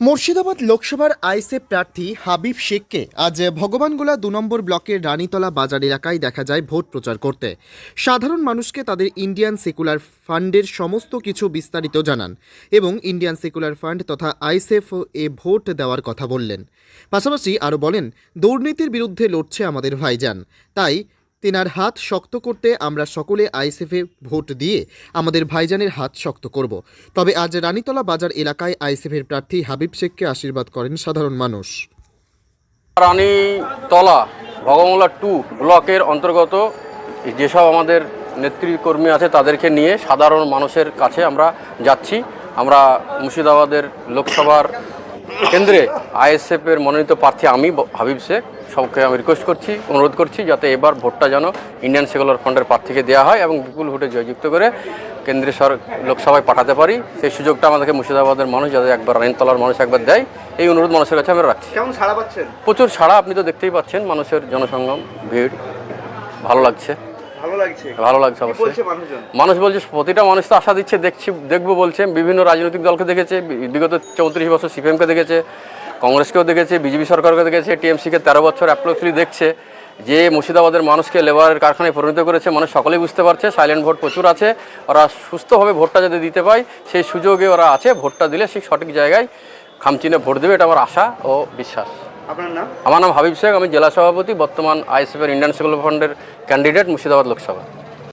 মুর্শিদাবাদ লোকসভার আইসে প্রার্থী হাবিব শেখকে আজ ভগবানগোলা দু নম্বর ব্লকের রানীতলা বাজার এলাকায় দেখা যায় ভোট প্রচার করতে। সাধারণ মানুষকে তাদের ইন্ডিয়ান সেকুলার ফান্ডের সমস্ত কিছু বিস্তারিত জানান এবং ইন্ডিয়ান সেকুলার ফান্ড তথা আইসেফ এ ভোট দেওয়ার কথা বললেন। পাশাপাশি আরও বলেন, দুর্নীতির বিরুদ্ধে লড়ছে আমাদের ভাইজান। তাই তেনার হাত শক্ত করতে আমরা সকলে আইসেফে ভোট দিয়ে আমাদের ভাইজানের হাত শক্ত করব। তবে আজ রানীতলা বাজার এলাকায় আইসেফের প্রার্থী হাবিব শেখকে আশীর্বাদ করেন সাধারণ মানুষ। রানীতলা ভগমলা টু ব্লকের অন্তর্গত যেসব আমাদের নেতৃকর্মী আছে তাদেরকে নিয়ে সাধারণ মানুষের কাছে আমরা যাচ্ছি। আমরা মুর্শিদাবাদের লোকসভার কেন্দ্রে আইএসএফের মনোনীত প্রার্থী আমি হাবিব শেখ সবকে আমি রিকোয়েস্ট করছি অনুরোধ করছি যাতে এবার ভোটটা যেন ইন্ডিয়ান সেকুলার ফান্ডের প্রার্থীকে দেওয়া হয় এবং বিপুল ভোটে জয়যুক্ত করে কেন্দ্রীয় সর লোকসভায় পাঠাতে পারি। সেই সুযোগটা আমাদেরকে মুর্শিদাবাদের মানুষ যাতে একবার রানীতলার মানুষ একবার দেয় এই অনুরোধ মানুষের কাছে আমরা রাখছি। কেমন সাড়া পাচ্ছেন? প্রচুর ছাড়া আপনি তো দেখতেই পাচ্ছেন মানুষের জনসঙ্গম ভিড় ভালো লাগছে। ভালো লাগছে? ভালো লাগছে অবশ্যই। মানুষ বলছে প্রতিটা মানুষ তো আশা দিচ্ছে দেখছি দেখব বলছে। বিভিন্ন রাজনৈতিক দলকে দেখেছে বিগত চৌত্রিশ বছর সিপিএমকে দেখেছে কংগ্রেসকেও দেখেছে বিজেপি সরকারকে দেখেছে টিএমসিকে তেরো বছর অ্যাপ্রক্সলি দেখছে। যে মুর্শিদাবাদের মানুষকে লেবারের কারখানায় পরিণত করেছে মানুষ সকলেই বুঝতে পারছে সাইলেন্ট ভোট প্রচুর আছে। ওরা সুস্থভাবে ভোটটা যদি দিতে পায় সেই সুযোগে ওরা আছে ভোটটা দিলে সেই সঠিক জায়গায় খামচিনে ভোট দেবে এটা আমার আশা ও বিশ্বাস। আপনার নাম? আমার নাম হাবিব শেখ, আমি জেলা সভাপতি, বর্তমান আইএসএফের ইন্ডিয়ান সেকুলার ফান্ডের ক্যান্ডিডেট মুর্শিদাবাদ লোকসভা।